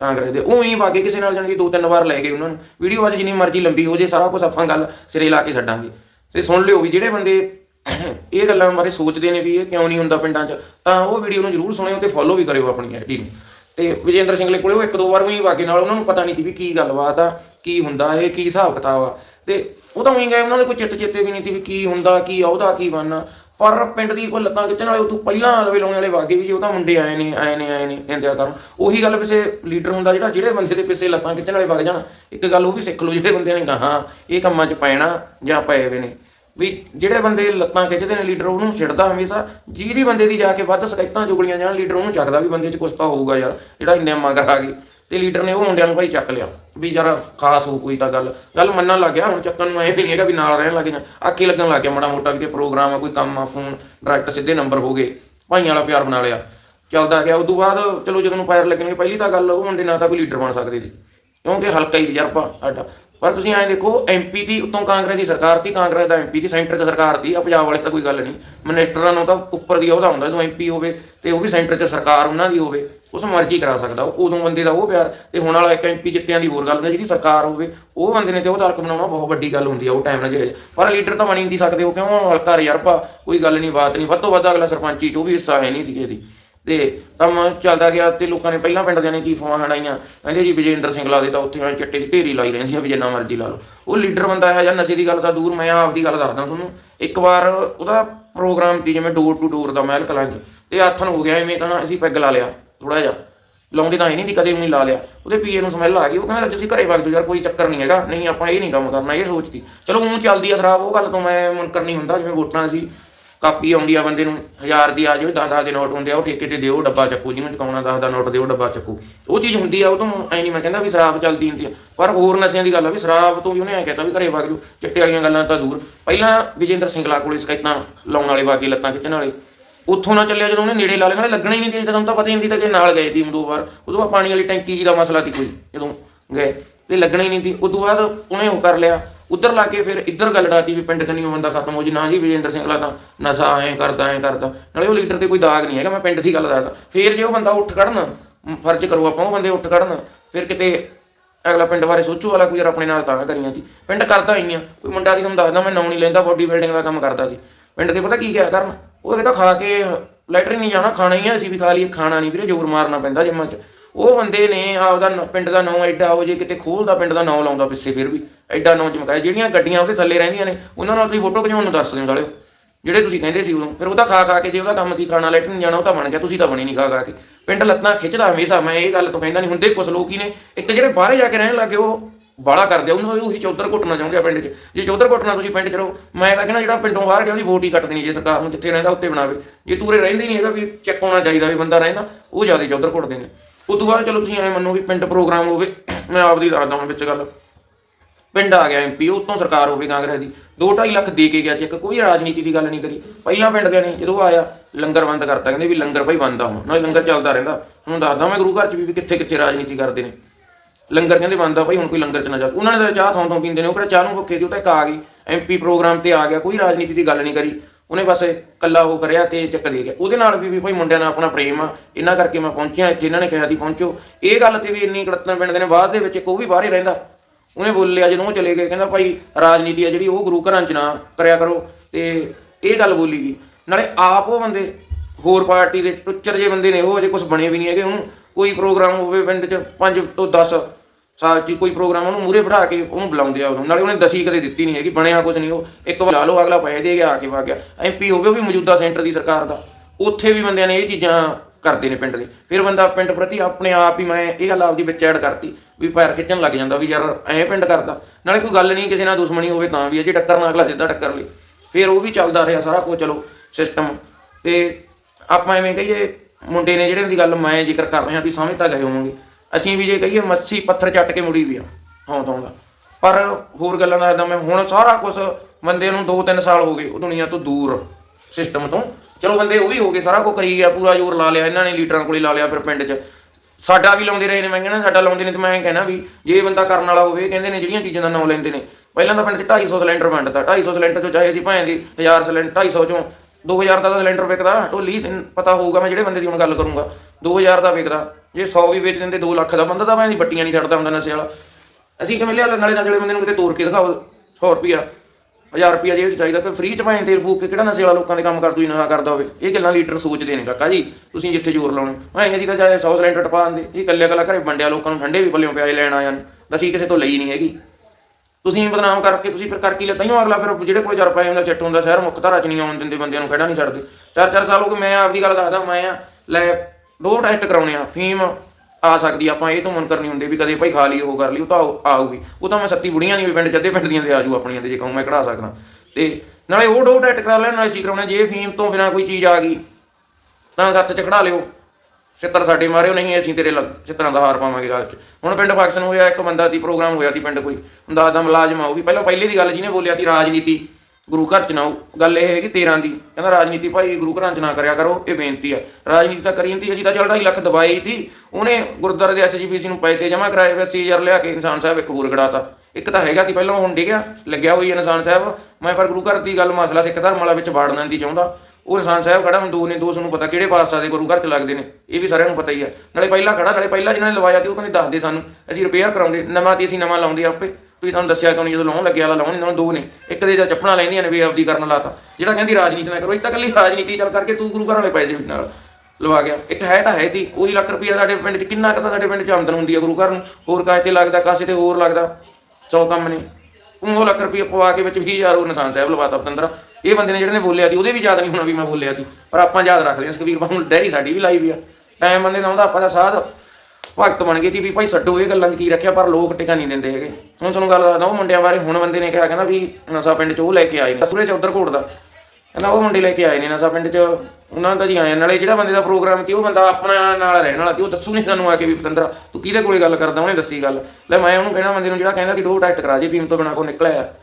ਕਾਂਗਰਸ ਦੇ। ਉਹ ਹੀ ਵਾਗੇ ਕਿਸੇ ਨਾਲ ਜਾਣ ਕੇ ਦੋ ਤਿੰਨ ਵਾਰ ਲੈ ਗਏ ਉਹਨਾਂ ਨੂੰ। ਵੀਡੀਓ ਅੱਜ ਜਿੰਨੀ ਮਰਜ਼ੀ ਲੰਬੀ ਹੋ ਜੇ, ਸਾਰਾ ਕੁਝ ਆਪਾਂ ਗੱਲ ਸਿਰੇ ਲਾ ਕੇ ਛੱਡਾਂਗੇ। ਤੇ ਸੁਣ ਲਿਓ ਵੀ ਜਿਹੜੇ ਬੰਦੇ ਇਹ ਗੱਲਾਂ ਬਾਰੇ ਸੋਚਦੇ ਨੇ ਵੀ ਇਹ ਕਿਉਂ ਨਹੀਂ ਹੁੰਦਾ ਪਿੰਡਾਂ 'ਚ, ਤਾਂ ਉਹ ਵੀਡੀਓ ਨੂੰ ਜਰੂਰ ਸੁਣਿਓ ਤੇ ਫੋਲੋ ਵੀ ਕਰਿਓ ਆਪਣੀ ਆਈਡੀ ਨੂੰ। ਤੇ ਵਿਜੇਂਦਰ ਸਿੰਘਲੇ ਕੋਲੇ ਉਹ ਇੱਕ ਦੋ ਵਾਰ ਵੀ ਵਾਗੇ ਨਾਲ ਉਹਨਾਂ ਨੂੰ ਪਤਾ ਨਹੀਂ ਸੀ ਵੀ ਕੀ ਗੱਲਬਾਤ ਆ, ਕੀ ਹੁੰਦਾ ਇਹ, ਕੀ ਹਿਸਾਬ ਕਿਤਾਬ ਆ। ਤੇ ਉਹ ਤਾਂ ਉਹੀ ਗਏ, ਉਹਨਾਂ ਦੇ ਕੋਈ ਚਿੱਤ ਚੇਤੇ ਵੀ ਨਹੀਂ ਸੀ ਵੀ ਕੀ ਹੁੰਦਾ, ਕੀ ਆ, ਉਹਦਾ ਕੀ ਬਣਨਾ। ਪਰ ਪਿੰਡ ਦੀ ਕੋਈ ਲੱਤਾਂ ਖਿੱਚਣ ਵਾਲੇ ਉਹ ਪਹਿਲਾਂ ਲਵੇ ਲਾਉਣ ਵਾਲੇ ਵਾਗੇ ਵੀ ਜੀ ਉਹ ਤਾਂ ਮੁੰਡੇ ਆਏ ਨੇ ਆਏ ਨੇ ਆਏ ਨੇ ਇੰਦਿਆ ਕਰਨ। ਉਹੀ ਗੱਲ ਪਿੱਛੇ ਲੀਡਰ ਹੁੰਦਾ ਜਿਹੜਾ, ਜਿਹੜੇ ਬੰਦੇ ਦੇ ਪਿੱਛੇ ਲੱਤਾਂ ਖਿੱਚਣ ਵਾਲੇ ਵਗ ਜਾਣ, ਇੱਕ ਗੱਲ ਉਹ ਵੀ ਸਿੱਖ ਲਓ, ਜਿਹੜੇ ਬੰਦਿਆਂ ਨੇ ਕਹਾ, ਇਹ ਕੰਮਾਂ 'ਚ ਪੈਣਾ ਜਾਂ ਪਏ ਹੋਏ ਨੇ। ਵੀ ਜਿਹੜੇ ਬੰਦੇ ਲੱਤਾਂ ਖਿੱਚਦੇ ਨੇ ਲੀਡਰ ਉਹਨੂੰ ਛਿੜਦਾ ਹਮੇਸ਼ਾ, ਜਿਹਦੀ ਬੰਦੇ ਦੀ ਜਾ ਕੇ ਵੱਧ ਸ਼ਿਕਾਇਤਾਂ ਚੁਗਲੀਆਂ ਜਾਣ ਲੀਡਰ ਉਹਨੂੰ ਚੱਕਦਾ ਵੀ ਬੰਦੇ 'ਚ ਕੁਛ ਤਾਂ ਹੋਊਗਾ ਯਾਰ, ਜਿਹੜਾ ਇੰਨੇ ਮਗਰ ਆ ਗਏ। ਤੇ ਲੀਡਰ ਨੇ ਉਹ ਮੁੰਡਿਆਂ ਨੂੰ ਭਾਈ ਚੱਕ ਲਿਆ ਵੀ ਯਾਰ ਖਾਸ ਹੋ ਕੋਈ ਤਾਂ ਗੱਲ। ਗੱਲ ਮੰਨਣ ਲੱਗ ਗਿਆ, ਹੁਣ ਚੱਕਣ ਨੂੰ ਐ ਨਹੀਂ ਹੈਗਾ ਵੀ ਨਾਲ ਰਹਿਣ ਲੱਗ ਜਾ ਆਖੀ ਲੱਗਣ ਲੱਗ ਗਿਆ ਮਾੜਾ ਮੋਟਾ ਵੀ ਕਿ ਪ੍ਰੋਗਰਾਮ ਆ, ਕੋਈ ਕੰਮ ਆ ਫੋਨ ਡਾਇਰੈਕਟ ਸਿੱਧੇ ਨੰਬਰ ਹੋ ਗਏ। ਭਾਈਆਂ ਵਾਲਾ ਪਿਆਰ ਬਣਾ ਲਿਆ। ਚੱਲਦਾ ਗਿਆ, ਉਦੋਂ ਬਾਅਦ ਚਲੋ ਜਦੋਂ ਨੂੰ ਲੱਗਣਗੇ, ਪਹਿਲੀ ਤਾਂ ਗੱਲ ਉਹ ਮੁੰਡੇ ਨਾ ਤਾਂ ਕੋਈ ਲੀਡਰ ਬਣ ਸਕਦੇ ਸੀ। ਕਿਉਂਕਿ ਹਲਕਾ ਹੀ ਤਜਰਬਾ ਸਾਡਾ। ਪਰ ਤੁਸੀਂ ਐਂ ਦੇਖੋ ਐਮਪੀ ਦੀ ਉਤੋਂ ਕਾਂਗਰਸ ਦੀ ਸਰਕਾਰ ਦੀ ਕਾਂਗਰਸ ਦਾ ਐਮਪੀ ਦੀ ਸੈਂਟਰ 'ਚ ਸਰਕਾਰ ਦੀ ਆ ਪੰਜਾਬ ਵਾਲੇ ਤਾਂ ਕੋਈ ਗੱਲ ਨਹੀਂ। ਮਿਨਿਸਟਰਾਂ ਨੂੰ ਤਾਂ ਉੱਪਰ ਦੀ ਅਹੁਦਾ ਹੁੰਦਾ ਜਦੋਂ ਐਮਪੀ ਹੋਵੇ ਤੇ ਉਹ ਵੀ ਸੈਂਟਰ 'ਚ ਸਰਕਾਰ ਉਹਨਾਂ ਦੀ ਹੋਵੇ। ਉਸ ਮਰਜ਼ੀ ਕਰਾ ਸਕਦਾ, ਉਹ ਉਦੋਂ ਬੰਦੇ ਦਾ ਉਹ ਪਿਆਰ, ਤੇ ਹੁਣ ਵਾਲਾ ਇੱਕ ਐਮਪੀ ਜਿੱਤਿਆਂ ਦੀ ਹੋਰ ਗੱਲ ਹੁੰਦੀ ਜਿਹੜੀ ਸਰਕਾਰ ਹੋਵੇ, ਉਹ ਬੰਦੇ ਨੇ ਤੇ ਉਹ ਧਾਰਕ ਬਣਾਉਣਾ ਬਹੁਤ ਵੱਡੀ ਗੱਲ ਹੁੰਦੀ ਆ ਉਹ ਟਾਈਮ ਨਾਲ ਜੇ ਪਰ ਲੀਡਰ ਤਾਂ ਬਣੀ ਨਹੀਂ ਸਕਦੇ, ਉਹ ਕਿਉਂ ਹਲਕਾ ਰਿਜਰਪਾ ਕੋਈ ਗੱਲ ਨਹੀਂ, ਬਾਤ ਨਹੀਂ। ਵੱਧ ਤੋਂ ਵੱਧ ਅਗਲਾ ਸਰਪੰਚੀ ਚ ਉਹ ਵੀ ਹਿੱਸਾ ਹੈ ਨਹੀਂ ਸੀ ਇਹਦੀ। ਤੇ ਕੰਮ ਚੱਲਦਾ ਗਿਆ ਤੇ ਲੋਕਾਂ ਨੇ ਪਹਿਲਾਂ ਪਿੰਡ ਦਿਆਂ ਨੇ ਕੀ ਫੋਨ ਹਣਾਈਆਂ ਕਹਿੰਦੇ ਜੀ ਵਿਜੇਂਦਰ ਸਿੰਘ ਲਾ ਦੇ ਤਾਂ ਉੱਥੇ ਐਂ ਚੱਟੇ ਦੀ ਢੇਰੀ ਲਾਈ ਰਹਿੰਦੀ ਆ ਵੀ ਜਿੰਨਾ ਮਰਜ਼ੀ ਲਾ ਲਓ। ਉਹ ਲੀਡਰ ਬੰਦਾ ਹੈ ਜਾਂ ਨਸ਼ੇ ਦੀ ਗੱਲ ਤਾਂ ਦੂਰ, ਮੈਂ ਆਪਦੀ ਗੱਲ ਦੱਸਦਾ ਤੁਹਾਨੂੰ। ਇੱਕ ਵਾਰ ਉਹਦਾ ਪ੍ਰੋਗਰਾਮ ਸੀ ਜਿਵੇਂ ਡੋਰ ਟੂ ਡੋਰ ਦਾ ਮਹਿਲ ਕਲਾਂ 'ਚ, ਤੇ ਆਥਣ ਹੋ ਗਿਆ ਐਵੇਂ ਕਹਾਂ ਅਸੀਂ ਪੈਗ ਲਾ ਲਿਆ। ਥੋੜਾ ਜਿਹਾ। ਲਾਉਂਦੇ ਤਾਂ ਹੀ ਨਹੀਂ ਦੀ ਕਦੇ ਵੀ ਲਾ ਲਿਆ। ਉਹਦੇ ਪੀਏ ਨੂੰ ਸਮੈਲ ਆ ਗਈ, ਉਹ ਕਹਿੰਦਾ ਤੁਸੀਂ ਘਰੇ ਵਗ ਜਾਓ ਯਾਰ, ਕੋਈ ਚੱਕਰ ਨਹੀਂ ਹੈਗਾ। ਨਹੀਂ, ਆਪਾਂ ਇਹ ਨਹੀਂ ਕੰਮ ਕਰਨਾ, ਇਹ ਸੋਚਦੀ। ਚਲੋ ਉਹ ਚੱਲਦੀ ਆ ਸ਼ਰਾਬ ਉਹ ਗੱਲ ਤੋਂ ਮੈਂ ਮੁਨਕਰ ਨਹੀਂ ਹੁੰਦਾ, ਜਿਵੇਂ ਵੋਟਾਂ ਸੀ। ਕਾਪੀ ਆਉਂਦੀ ਆ ਬੰਦੇ ਨੂੰ 1000 ਦੀ ਆ ਜਾਵੇ 10-10 ਦੇ ਨੋਟ ਹੁੰਦੇ ਆ, ਉਹ ਠੇਕੇ ਤੇ ਦਿਓ, ਡੱਬਾ ਚੱਕੂ, ਜਿਹਨੂੰ ਚੁਕਾਉਣਾ 10 ਦਾ ਨੋਟ ਦਿਓ, ਡੱਬਾ ਚੱਕੂ। ਉਹ ਚੀਜ਼ ਹੁੰਦੀ ਆ, ਉਹ ਤੋਂ ਐ ਨਹੀਂ ਮੈਂ ਕਹਿੰਦਾ ਵੀ ਸ਼ਰਾਬ ਚੱਲਦੀ ਹੁੰਦੀ ਆ। ਪਰ ਹੋਰ ਨਸ਼ਿਆਂ ਦੀ ਗੱਲ ਆ ਵੀ ਸ਼ਰਾਬ ਤੋਂ ਵੀ ਉਹਨੇ ਐ ਕਹਿਤਾ ਵੀ ਘਰੇ ਵਗ ਜਾਓ। ਚਿੱਟੇ ਵਾਲੀਆਂ ਗੱਲਾਂ ਤਾਂ ਦੂਰ। ਪਹਿਲਾਂ ਵਿਜੇਂਦਰ ਸਿੰਗਲਾ ਕੋਲੇ ਸ਼ਿਕਾਇਤਾਂ ਲਾਉਣ ਵਾਲੇ, ਵਾਗੇ ਲੱਤਾਂ ਖਿੱਚਣ ਵਾਲੇ। ਉੱਥੋਂ ਨਾ ਚੱਲਿਆ ਜਦੋਂ ਉਹਨੇ ਨੇੜੇ ਲਾ ਲਿਆ ਨਾਲੇ ਲੱਗਣਾ ਹੀ ਨਹੀਂ ਸੀ ਜਦੋਂ ਤਾਂ ਪਤਾ ਹੀ ਨਹੀਂ ਸੀ ਕਿ ਨਾਲ ਗਏ ਸੀ ਦੋ ਵਾਰ। ਉਦੋਂ ਬਾਅਦ ਪਾਣੀ ਵਾਲੀ ਟੈਂਕੀ ਜੀ ਦਾ ਮਸਲਾ ਸੀ ਕੋਈ, ਜਦੋਂ ਗਏ। ਤੇ ਲੱਗਣਾ ਹੀ ਨਹੀਂ ਸੀ। ਉਦੋਂ ਬਾਅਦ ਉਹਨੇ ਉਹ ਕਰ ਲਿਆ। ਉਧਰ ਲਾ ਕੇ ਫਿਰ ਇੱਧਰ ਗੱਲ ਡਾਤੀ ਵੀ ਪਿੰਡ ਕਨੀ ਉਹ ਬੰਦਾ ਖਤਮ ਹੋ ਜੀ। ਨਾ ਜੀ ਵਿਜੇਂਦਰ ਸਿੰਘਲਾ ਤਾਂ ਨਸ਼ਾ ਐਂ ਕਰਦਾ ਐਂ ਕਰਦਾ। ਨਾਲੇ ਉਹ ਲੀਡਰ ਤੇ ਕੋਈ ਦਾਗ ਨਹੀਂ ਹੈਗਾ, ਮੈਂ ਪਿੰਡ ਦੀ ਗੱਲ ਦੱਸਦਾ। ਫਿਰ ਜੇ ਉਹ ਬੰਦਾ ਉੱਠ ਖੜਨ ਫਰਜ਼ ਕਰੋ ਆਪਾਂ ਉਹ ਬੰਦੇ ਉੱਠ ਖੜਨ। ਫਿਰ ਕਿਤੇ ਅਗਲਾ ਪਿੰਡ ਬਾਰੇ ਸੋਚੂ ਵਾਲਾ ਕੋਈ ਯਾਰ ਆਪਣੇ ਨਾਲ ਤਾਂ ਕਰੀਆਂ ਸੀ। ਪਿੰਡ ਕਰਦਾ ਹੀ ਆ। ਕੋਈ ਮੁੰਡਾ ਦੀ ਤੁਹਾਨੂੰ ਦੱਸਦਾ, ਮੈਂ ਨਾਂ ਨਹੀਂ ਲੈਂਦਾ ਬੋਡੀ ਬਿਲਡਿੰਗ ਦਾ ਕੰਮ ਕਰਦਾ ਸੀ। ਪਿੰਡ ਤੇ ਪਤਾ ਕੀ ਕਿਹਾ ਕਰਨ? ਉਹ ਕਹਿੰਦਾ ਖਾ ਕੇ ਲੈਟਰ ਨਹੀਂ ਜਾਣਾ, ਖਾਣਾ ਹੀ ਆ, ਅਸੀਂ ਵੀ ਖਾ ਲਈਏ, ਖਾਣਾ ਨਹੀਂ ਵੀਰੇ, ਜ਼ੋਰ ਮਾਰਨਾ ਪੈਂਦਾ ਜਿੰਮਾਂ 'ਚ। ਉਹ ਬੰਦੇ ਨੇ ਆਪਦਾ ਪਿੰਡ ਦਾ ਨਾਂ ਐਡਾ ਉਹ ਜੇ ਕਿਤੇ ਖੋਲਦਾ, ਪਿੰਡ ਦਾ ਨਾਂ ਲਾਉਂਦਾ ਪਿੱਛੇ ਫਿਰ ਵੀ, ਐਡਾ ਨਾਂ ਚਮਕਾਇਆ। ਜਿਹੜੀਆਂ ਗੱਡੀਆਂ ਉਹਦੇ ਥੱਲੇ ਰਹਿੰਦੀਆਂ ਨੇ, ਉਹਨਾਂ ਨਾਲ ਤੁਸੀਂ ਫੋਟੋ ਖਿਚਾਉਣ ਨੂੰ ਦੱਸ ਦਿਓ ਸਾਲਿਓ। ਜਿਹੜੇ ਤੁਸੀਂ ਕਹਿੰਦੇ ਸੀ ਉਦੋਂ, ਫਿਰ ਉਹਦਾ ਖਾ ਖਾ ਕੇ ਜੇ ਉਹਦਾ ਕੰਮ ਦੀ ਖਾਣਾ ਲੈਟਣ ਜਾਣਾ, ਉਹ ਤਾਂ ਬਣ ਗਿਆ, ਤੁਸੀਂ ਤਾਂ ਬਣੇ ਨਹੀਂ ਖਾ ਖਾ ਕੇ। ਪਿੰਡ ਲੱਤਾਂ ਖਿੱਚਦਾ ਹਮੇਸ਼ਾ, ਮੈਂ ਇਹ ਗੱਲ ਤੋਂ ਕਹਿੰਦਾ ਨਹੀਂ ਹੁੰਦੇ ਕੁਛ ਲੋਕ ਹੀ ਨੇ। ਇੱਕ ਜਿਹੜੇ ਬਾਹਰੇ ਜਾ ਕੇ ਰਹਿਣ ਲੱਗੇ ਉਹ ਬਾਲਾ ਕਰਦੇ ਆ, ਉਹਨੂੰ ਉਹੀ ਚੌਧਰ ਘੁੱਟਣਾ ਚਾਹੁੰਦੇ ਆ ਪਿੰਡ 'ਚ। ਜੇ ਚੌਧਰ ਘੁੱਟਣਾ ਤੁਸੀਂ ਪਿੰਡ 'ਚ ਰਹੋ ਮੈਂ ਤਾਂ ਕਹਿੰਦਾ ਜਿਹੜਾ ਪਿੰਡੋਂ ਬਾਹਰ ਗਿਆ ਉਹਦੀ ਵੋਟ ਹੀ ਕੱਟ ਦੇਣੀ ਜੇ ਸਰਕਾਰ ਨੂੰ ਜਿੱਥੇ ਰਹਿੰਦਾ ਉੱਤੇ ਬਣਾਵੇ। ਜੇ ਤੂਰੇ ਰਹਿੰਦੇ ਨਹੀਂ ਹੈਗਾ ਵੀ ਚੈੱਕ ਹੋਣਾ ਚਾਹੀਦਾ ਵੀ ਬੰਦਾ ਰਹਿੰਦਾ ਉਹ ਜ਼ਿਆਦਾ ਚੌਧਰ ਘੁੱਟਦੇ ਨੇ। ਉਸ ਤੋਂ ਬਾਅਦ ਚਲੋ ਤੁਸੀਂ ਐ ਮੰਨੋ ਵੀ ਪਿੰਡ ਪ੍ਰੋਗਰਾਮ ਹੋਵੇ ਮੈਂ ਆਪਦੀ ਦੱਸਦਾ ਹਾਂ ਵਿੱਚ ਗੱਲ। ਪਿੰਡ ਆ ਗਿਆ ਐਮਪੀ ਉਤੋਂ ਸਰਕਾਰ ਹੋਵੇ ਕਾਂਗਰਸ ਦੀ। 2.5 ਲੱਖ ਦੇ ਕੇ ਗਿਆ ਚੈੱਕ ਕੋਈ ਰਾਜਨੀਤੀ ਦੀ ਗੱਲ ਨਹੀਂ ਕਰੀ। ਪਹਿਲਾਂ ਪਿੰਡ ਦੇ ਨੇ ਜਦੋਂ ਆਇਆ ਲੰਗਰ ਬੰਦ ਕਰਤਾ ਕਹਿੰਦੇ ਵੀ ਲੰਗਰ ਭਾਈ ਬੰਦ ਆ ਹੁਣ ਨਾਲੇ ਲੰਗਰ ਚੱਲਦਾ ਰਹਿੰਦਾ। ਹੁਣ ਦੱਸਦਾ ਮੈਂ ਗੁਰੂ ਘਰ ਚ ਵੀ ਕਿੱਥੇ ਕਿੱਥੇ ਰਾਜਨੀਤੀ ਕਰਦੇ ਨੇ। ਲੰਗਰ ਕਹਿੰਦੇ ਬੰਦ ਭਾਈ, ਹੁਣ ਕੋਈ ਲੰਗਰ ਚ ਨਾ ਜਾ। ਉਹਨਾਂ ਨੇ ਤਾਂ ਚਾਹ ਥੋਂ ਥੋਂ ਪੀਂਦੇ ਨੇ, ਉਹ ਕਿਹੜਾ ਚਾਹ ਨੂੰ ਭੁੱਖੇ ਦੀ ਉਹ ਤਾਂ ਇੱਕ ਆ ਗਈ। ਐਮਪੀ ਪ੍ਰੋਗਰਾਮ ਤੇ ਆ ਗਿਆ, ਕੋਈ ਰਾਜਨੀਤੀ ਦੀ ਗੱਲ ਨਹੀਂ ਕਰੀ। ਉਹਨੇ ਬਸ ਕੱਲਾ ਉਹ ਕਰਿਆ ਤੇ ਚੱਕ ਦੇ ਗਿਆ। ਉਹਦੇ ਨਾਲ ਵੀ ਵੀ ਭਾਈ ਮੁੰਡਿਆਂ ਨਾਲ ਆਪਣਾ ਪ੍ਰੇਮ ਆ। ਇਹਨਾਂ ਕਰਕੇ ਮੈਂ ਪਹੁੰਚਿਆ ਇੱਥੇ ਇਹਨਾਂ ਨੇ ਕਿਹਾ ਸੀ ਪਹੁੰਚੋ। ਇਹ ਗੱਲ ਤੇ ਵੀ ਇੰਨੀ ਕੜਤਨ ਪਿੰਡ ਦੇ ਨੇ, ਬਾਅਦ ਦੇ ਵਿੱਚ ਇੱਕ ਉਹ ਵੀ ਬਾਹਰ ਹੀ ਰਹਿੰਦਾ। ਉਹਨੇ ਬੋਲਿਆ, ਜਦੋਂ ਉਹ ਚਲੇ ਗਏ, ਕਹਿੰਦਾ ਭਾਈ ਰਾਜਨੀਤੀ ਆ ਜਿਹੜੀ, ਉਹ ਗੁਰੂ ਘਰਾਂ 'ਚ ਨਾ ਕਰਿਆ ਕਰੋ। ਤੇ ਇਹ ਗੱਲ ਬੋਲੀ ਗਈ। ਨਾਲੇ ਆਪ ਉਹ ਬੰਦੇ, ਹੋਰ ਪਾਰਟੀ ਦੇ ਟੁੱਚਰ ਜੇ ਬੰਦੇ ਨੇ, ਉਹ ਅਜੇ ਕੁਝ ਬਣੇ ਵੀ ਨਹੀਂ ਹੈਗੇ। ਹੁਣ ਕੋਈ ਪ੍ਰੋਗਰਾਮ ਹੋਵੇ ਪਿੰਡ 'ਚ 5 ਤੋਂ 10 ਸਾਲ 'ਚ ਕੋਈ ਪ੍ਰੋਗਰਾਮ ਉਹਨੂੰ ਮੂਰੇ ਬਿਠਾ ਕੇ ਉਹਨੂੰ ਬੁਲਾਉਂਦੇ ਆ ਉਹਨੂੰ। ਨਾਲੇ ਉਹਨੇ ਦਸੀ ਕਦੇ ਦਿੱਤੀ ਨਹੀਂ ਹੈਗੀ, ਬਣਿਆ ਕੁਝ ਨਹੀਂ, ਉਹ ਇੱਕ ਵਾਰ ਲਾ ਲਓ, ਅਗਲਾ ਪੈਸੇ ਦੇ ਗਿਆ, ਆ ਕੇ ਵਗ ਗਿਆ। ਐਮਪੀ ਹੋਵੇ, ਉਹ ਵੀ ਮੌਜੂਦਾ ਸੈਂਟਰ ਦੀ ਸਰਕਾਰ ਦਾ। ਉੱਥੇ ਵੀ ਬੰਦਿਆਂ ਨੇ ਇਹ ਚੀਜ਼ਾਂ ਕਰਦੇ ਨੇ ਪਿੰਡ ਦੇ। ਫਿਰ ਬੰਦਾ ਪਿੰਡ ਪ੍ਰਤੀ ਆਪਣੇ ਆਪ ਹੀ, ਮੈਂ ਇਹ ਗੱਲ ਆਪਦੀ ਵਿੱਚ ਐਡ ਕਰਤੀ, ਵੀ ਪੈਰ ਖਿੱਚਣ ਲੱਗ ਜਾਂਦਾ, ਵੀ ਯਾਰ ਐਂ ਪਿੰਡ ਕਰਦਾ। ਨਾਲੇ ਕੋਈ ਗੱਲ ਨਹੀਂ, ਕਿਸੇ ਨਾਲ ਦੁਸ਼ਮਣੀ ਹੋਵੇ ਤਾਂ ਵੀ ਅਜੇ ਟੱਕਰ ਨਾਲ ਅਗਲਾ ਜਿੱਦਾਂ ਟੱਕਰ ਲਈ ਫਿਰ ਉਹ ਵੀ ਚੱਲਦਾ ਰਿਹਾ ਸਾਰਾ ਕੁਝ ਚਲੋ ਸਿਸਟਮ ਤੇ ਆਪਾਂ ਐਵੇਂ ਕਹੀਏ, ਮੁੰਡੇ ਨੇ ਜਿਹੜੇ ਦੀ ਗੱਲ ਮੈਂ ਜ਼ਿਕਰ ਕਰ ਰਿਹਾ ਵੀ ਸਮਝ ਤਾਂ ਗਏ ਹੋਵਾਂਗੇ। ਅਸੀਂ ਵੀ ਜੇ ਕਹੀਏ ਮੱਸੀ ਪੱਥਰ ਚੱਟ ਕੇ ਮੁੜੀ ਵੀ ਆ ਹਾਂ ਤਾਂ ਦਾ। ਪਰ ਹੋਰ ਗੱਲਾਂ ਦਾ ਦੱਸਦਾ ਮੈਂ ਹੁਣ ਸਾਰਾ ਕੁਝ ਬੰਦੇ ਨੂੰ 2-3 ਸਾਲ ਹੋ ਗਏ, ਉਹ ਦੁਨੀਆ ਤੋਂ ਦੂਰ ਸਿਸਟਮ ਤੋਂ। ਚਲੋ ਬੰਦੇ ਉਹ ਵੀ ਹੋ ਗਏ, ਸਾਰਾ ਕੁਝ ਕਰੀ ਗਿਆ, ਪੂਰਾ ਜ਼ੋਰ ਲਾ ਲਿਆ, ਇਹਨਾਂ ਨੇ ਲੀਡਰਾਂ ਕੋਲੇ ਲਾ ਲਿਆ ਫਿਰ ਪਿੰਡ 'ਚ। ਸਾਡਾ ਵੀ ਲਾਉਂਦੇ ਰਹੇ ਨੇ, ਮੈਂ ਕਹਿੰਦਾ ਸਾਡਾ ਲਾਉਂਦੇ ਨੇ ਤੇ ਮੈਂ ਕਹਿੰਦਾ ਵੀ ਜੇ ਬੰਦਾ ਕਰਨ ਵਾਲਾ ਹੋਵੇ ਇਹ ਕਹਿੰਦੇ ਨੇ ਜਿਹੜੀਆਂ ਚੀਜ਼ਾਂ ਦਾ ਨਾਮ ਲੈਂਦੇ ਨੇ। ਪਹਿਲਾਂ ਤਾਂ ਪਿੰਡ 'ਚ 250 ਸਿਲੰਡਰ ਵੰਡਦਾ 250 ਸਿਲੰਡਰ ਚੋਂ ਚਾਹੇ ਅਸੀਂ ਭਾਵੇਂ ਦੀ 1000 ਸਿਲੰਡਰ 250 ਚੋਂ 2000 ਦਾ ਤਾਂ ਸਿਲੰਡਰ ਵਿਕਦਾ, ਢੋਲੀ, ਤੈਨੂੰ ਪਤਾ ਹੋਊਗਾ, ਮੈਂ ਜਿਹੜੇ ਬੰਦੇ ਦੀ ਹੁਣ ਗੱਲ ਕਰੂੰਗਾ 2000 ਦਾ ਵਿਕਦਾ। ਜੇ 100 ਵੀ ਵੇਚ ਦਿੰਦੇ 2 ਲੱਖ ਦਾ ਬੰਦਾ ਤਾਂ ਭਾਵੇਂ ਦੀ ਬੱਟੀਆਂ ਨਹੀਂ ਛੱਡਦਾ ਹੁੰਦਾ ਨਸ਼ੇ ਵਾਲਾ। ਅਸੀਂ ਕਿਵੇਂ ਲਿਆ ਨਾਲੇ ਨਸ਼ੇ ਵਾਲੇ ਬੰਦੇ ਨੂੰ ਕਿਤੇ ਤੋੜ ਕੇ ਦਿਖਾਓ 100 ਰੁਪਿਆ 1000 ਰੁਪਿਆ ਜੇਬ 'ਚ ਚਾਹੀਦਾ ਕੋਈ ਫ੍ਰੀ 'ਚ ਭਾਵੇਂ ਤੇਲ ਫੂਕ ਕੇ ਕਿਹੜਾ ਨਸ਼ੇ ਵਾਲਾ ਲੋਕਾਂ ਦੇ ਕੰਮ ਕਰ ਦੂਈ ਨਾ ਕਰਦਾ ਹੋਵੇ। ਇਹ ਗੱਲਾਂ ਲੀਡਰ ਸੋਚਦੇ ਨੇ ਕਾਕਾ ਜੀ, ਤੁਸੀਂ ਜਿੱਥੇ ਜ਼ੋਰ ਲਾਉਣੇ। ਮੈਂ ਅਸੀਂ ਤਾਂ ਚਾਹੇ 100 ਸਿਲੰਡਰ ਟਪਾ ਦਿੰਦੇ ਇਹ ਇਕੱਲੇ ਇਕੱਲਾ ਘਰੇ ਵੰਡਿਆ, ਲੋਕਾਂ ਨੂੰ ਠੰਡੇ ਵੀ ਪੱਲਿਓਂ ਪਿਆਏ ਲੈਣ ਆਇਆ ਅਸੀਂ ਕਿਸੇ ਤੋਂ ਲਈ ਨਹੀਂ ਹੈਗੀ। ਤੁਸੀਂ ਬਦਨਾਮ ਕਰਕੇ, ਤੁਸੀਂ ਫਿਰ ਕਰ ਕੀ ਲਿਆ ਤਈਓ ਅਗਲਾ, ਫਿਰ ਜਿਹੜੇ ਕੋਲ 4 ਰੁਪਏ ਹੁੰਦਾ, ਸੈੱਟ ਹੁੰਦਾ, ਸ਼ਹਿਰ ਮੁੱਖ ਧਾਰਾ ਚ ਨਹੀਂ ਆਉਣ ਦਿੰਦੇ, ਬੰਦਿਆਂ ਨੂੰ ਖੜਾ ਨਹੀਂ ਛੱਡਦੇ। ਚਾਰ ਚਾਰ ਸਾਲ ਹੋ ਗਏ, ਮੈਂ ਆਪਦੀ ਗੱਲ ਦੱਸਦਾ, ਮੈਂ ਆ, ਲੈ ਦੋ ਟੈਸਟ ਕਰਾਉਣੇ ਆ, ਫੀਮ ਆ ਸਕਦੀ ਆਪਾਂ ਇਹ ਤੋਂ ਮੁਨਕਰ ਨਹੀਂ ਹੁੰਦੇ ਵੀ ਕਦੇ ਭਾਈ ਖਾ ਲਈ, ਉਹ ਕਰ ਲਈ, ਉਹ ਤਾਂ ਆਊਗੀ। ਉਹ ਤਾਂ ਮੈਂ ਸੱਤੀ ਬੁੜੀਆਂ ਦੀ ਵੀ ਪਿੰਡ, ਜੱਦੇ ਪਿੰਡ ਦੀਆਂ ਤੇ ਆਜੂ ਆਪਣੀਆਂ ਦੇ, ਜੇ ਕਹੂੰ ਮੈਂ ਕਢਾ ਸਕਦਾ। ਤੇ ਨਾਲੇ ਉਹ ਦੋ ਟੈਸਟ ਕਰਾ ਲੈਣ, ਨਾਲੇ ਸੀ ਕਰਾਉਣੇ ਜੇ ਫੀਮ ਤੋਂ ਬਿਨਾ ਕੋਈ ਚੀਜ਼ ਆ ਗਈ, ਤਾਂ ਸੱਤ ਚ ਕਢਾ ਲਿਓ। ਛਿੱਤਰ ਸਾਡੇ ਮਾਰਿਓ, ਨਹੀਂ ਅਸੀਂ ਤੇਰੇ ਲੱਗ ਦਾ ਹਾਰ ਪਾਵਾਂਗੇ ਗੱਲ 'ਚ। ਹੁਣ ਪਿੰਡ ਫੰਕਸ਼ਨ ਹੋਇਆ, ਇੱਕ ਬੰਦਾ ਦੀ ਪ੍ਰੋਗਰਾਮ ਹੋਇਆ ਸੀ ਪਿੰਡ ਕੋਈ। ਹੁੰਦਾ ਦਾ ਮੁਲਾਜ਼ਮ ਆ, ਉਹ ਵੀ ਪਹਿਲਾਂ ਪਹਿਲੇ ਦੀ ਗੱਲ ਜਿਹਨੇ ਬੋਲਿਆ ਸੀ ਰਾਜਨੀਤੀ। ਗੁਰੂ ਘਰ ਚ ਨਾ ਹੋਊ। ਗੱਲ ਇਹ ਹੈ ਕਿ 13 ਦੀ। ਕਹਿੰਦਾ ਰਾਜਨੀਤੀ ਭਾਈ ਗੁਰੂ ਘਰਾਂ ਚ ਨਾ ਕਰਿਆ ਕਰੋ, ਇਹ ਬੇਨਤੀ ਹੈ ਰਾਜਨੀਤੀ ਤਾਂ ਕਰੀ ਜਾਂਦੀ, ਅਸੀਂ ਤਾਂ ਚੱਲ 2.5 ਲੱਖ ਦਵਾਈ ਸੀ ਉਹਨੇ ਗੁਰਦੁਆਰੇ ਦੇ ਐਸਜੀਪੀਸੀ ਨੂੰ ਪੈਸੇ ਜਮ੍ਹਾਂ ਕਰਾਏ ਵੇ 80000 ਲਿਆ ਕੇ ਇਨਸਾਨ ਸਾਹਿਬ ਇੱਕ ਹੋਰ ਗੜਾਤਾ। ਇੱਕ ਤਾਂ ਹੈਗਾ ਸੀ ਪਹਿਲਾਂ ਹੁਣ ਡਿੱਗਿਆ, ਲੱਗਿਆ ਹੋਈ ਹੈ ਇਨਸਾਨ ਸਾਹਿਬ। ਮੈਂ ਪਰ ਗੁਰੂ ਘਰ ਦੀ ਗੱਲ ਮਸਲਾ ਸਿੱਖ ਧਰਮ ਵਾਲਾ ਵਿੱਚ ਵਾੜਨ ਦੀ ਚਾਹੁੰਦਾ। ਉਹ ਇਨਸਾਨ ਸਾਹਿਬ ਖੜਾ ਹੁਣ ਦੋ ਨੇ, ਦੋ ਤੁਹਾਨੂੰ ਪਤਾ ਕਿਹੜੇ ਪਾਤਸ਼ਾਹ ਦੇ ਗੁਰੂ ਘਰ ਚ ਲੱਗਦੇ ਨੇ। ਇਹ ਵੀ ਸਾਰਿਆਂ ਨੂੰ ਪਤਾ ਹੀ ਹੈ ਨਾਲੇ ਪਹਿਲਾਂ ਖੜਾ, ਨਾਲੇ ਪਹਿਲਾਂ ਜਿਹਨਾਂ ਨੇ ਲਵਾਇਆ ਤੇ, ਉਹ ਕਹਿੰਦੇ ਦੱਸਦੇ ਸਾਨੂੰ, ਅਸੀਂ ਰਿਪੇਅਰ ਕਰਾਉਂਦੇ। ਨਵਾਂ ਤੇ ਅਸੀਂ ਨਵਾਂ ਲਾਉਂਦੇ ਆਪੇ। ਤੁਸੀਂ ਸਾਨੂੰ ਦੱਸਿਆ ਕਿਉਂ ਨਹੀਂ, ਜਦੋਂ ਲਾਉਣ ਲੱਗਿਆ ਵਾਲਾ ਲਾਉਣ, ਇਹਨਾਂ ਦੋ ਨੇ। ਇੱਕ ਦੇ ਜਾਂ ਚੱਪਣਾ ਲੈਂਦੀਆਂ ਨੇ ਵੀ ਆਪਦੀ ਕਰਨ ਲਾਤਾ। ਜਿਹੜਾ ਕਹਿੰਦੀ ਰਾਜਨੀਤੀ ਨਾ ਕਰੋ ਇਹ ਤਾਂ ਕੱਲੀ ਰਾਜਨੀਤੀ ਚੱਲ ਕਰਕੇ ਤੂੰ ਗੁਰੂ ਘਰ ਵਾਲੇ ਪੈਸੇ ਨਾਲ ਲਵਾ ਗਿਆ। ਇੱਕ ਹੈ ਤਾਂ ਹੈ ਦੀ, ਉਹੀ ਲੱਖ ਰੁਪਈਆ ਸਾਡੇ ਪਿੰਡ 'ਚ, ਕਿੰਨਾ ਕੁ ਸਾਡੇ ਪਿੰਡ 'ਚ ਆਮਦਨ ਹੁੰਦੀ ਹੈ ਗੁਰੂ ਘਰ ਨੂੰ। ਹੋਰ ਕਾਹੇ ਤੇ ਲੱਗਦਾ, ਕਾਸੇ ਤੇ ਹੋਰ ਲੱਗਦਾ, ਸੌ ਕੰਮ ਨੇ। ਉਹ ਲੱਖ ਰੁਪਈਆ ਪਵਾ ਕੇ ਵਿੱਚ 20000 ਉਹ ਨਿਸ਼ਾਨ ਸਾਹਿਬ ਲਵਾਤਾ ਪਤੰਦਰਾ। ਇਹ ਬੰਦੇ ਨੇ ਜਿਹੜੇ ਨੇ ਬੋਲਿਆ ਸੀ, ਉਹਦੇ ਵੀ ਯਾਦ ਨਹੀਂ ਹੋਣਾ ਵੀ ਮੈਂ ਬੋਲਿਆ ਸੀ। ਪਰ ਆਪਾਂ ਯਾਦ ਰੱਖਦੇ ਹਾਂ ਸਕਵੀਰ ਹੁਣ ਡੈਰੀ ਸਾਡੀ ਵੀ ਲਾਈ ਵੀ ਆ। ਟਾਈਮ ਬੰਦੇ ਦਾ ਆਉਂਦਾ, ਆਪਾਂ ਦਾ ਸਾਧ ਭਗਤ ਬਣ ਗਏ ਸੀ ਵੀ ਭਾਈ ਛੱਡੋ ਇਹ ਗੱਲਾਂ 'ਚ ਕੀ ਰੱਖਿਆ, ਪਰ ਲੋਕ ਟਿਕਾ ਨਹੀਂ ਦਿੰਦੇ ਹੈਗੇ। ਹੁਣ ਤੁਹਾਨੂੰ ਗੱਲ ਦੱਸਦਾ, ਉਹ ਮੁੰਡਿਆਂ ਬਾਰੇ ਹੁਣ ਬੰਦੇ ਨੇ ਕਿਹਾ, ਕਹਿੰਦਾ ਵੀ ਨਸ਼ਾ ਪਿੰਡ 'ਚ ਉਹ ਲੈ ਕੇ ਆਏ ਨੇ ਸੂਰੇ 'ਚ ਉਧਰ ਘੋੜਦਾ ਕਹਿੰਦਾ ਉਹ ਮੁੰਡੇ ਲੈ ਕੇ ਆਏ ਨੇ ਨਸ਼ਾ ਪਿੰਡ 'ਚ, ਉਹਨਾਂ ਦਾ ਜੀ ਆਏ ਨਾਲੇ ਜਿਹੜਾ ਬੰਦੇ ਦਾ ਪ੍ਰੋਗਰਾਮ ਸੀ, ਉਹ ਬੰਦਾ ਆਪਣਾ ਨਾਲ ਰਹਿਣ ਵਾਲਾ ਸੀ, ਉਹ ਦੱਸੂ ਨਹੀਂ ਸਾਨੂੰ ਆ ਕੇ ਵੀ ਪਤੰਦਰਾ, ਤੂੰ ਕਿਹਦੇ ਕੋਲੇ ਗੱਲ ਕਰਦਾ, ਉਹਨੇ ਦੱਸੀ ਗੱਲ। ਲੈ ਮੈਂ ਉਹਨੂੰ ਕਹਿਣਾ, ਬੰਦੇ ਨੂੰ ਜਿਹੜਾ ਕਹਿੰਦਾ ਕਿ ਦੋ ਟੈਸਟ ਕਰਾ ਜੇ ਫੀਮ ਤੋਂ ਬਿਨਾ ਕੋ ਨਿਕਲਿਆ।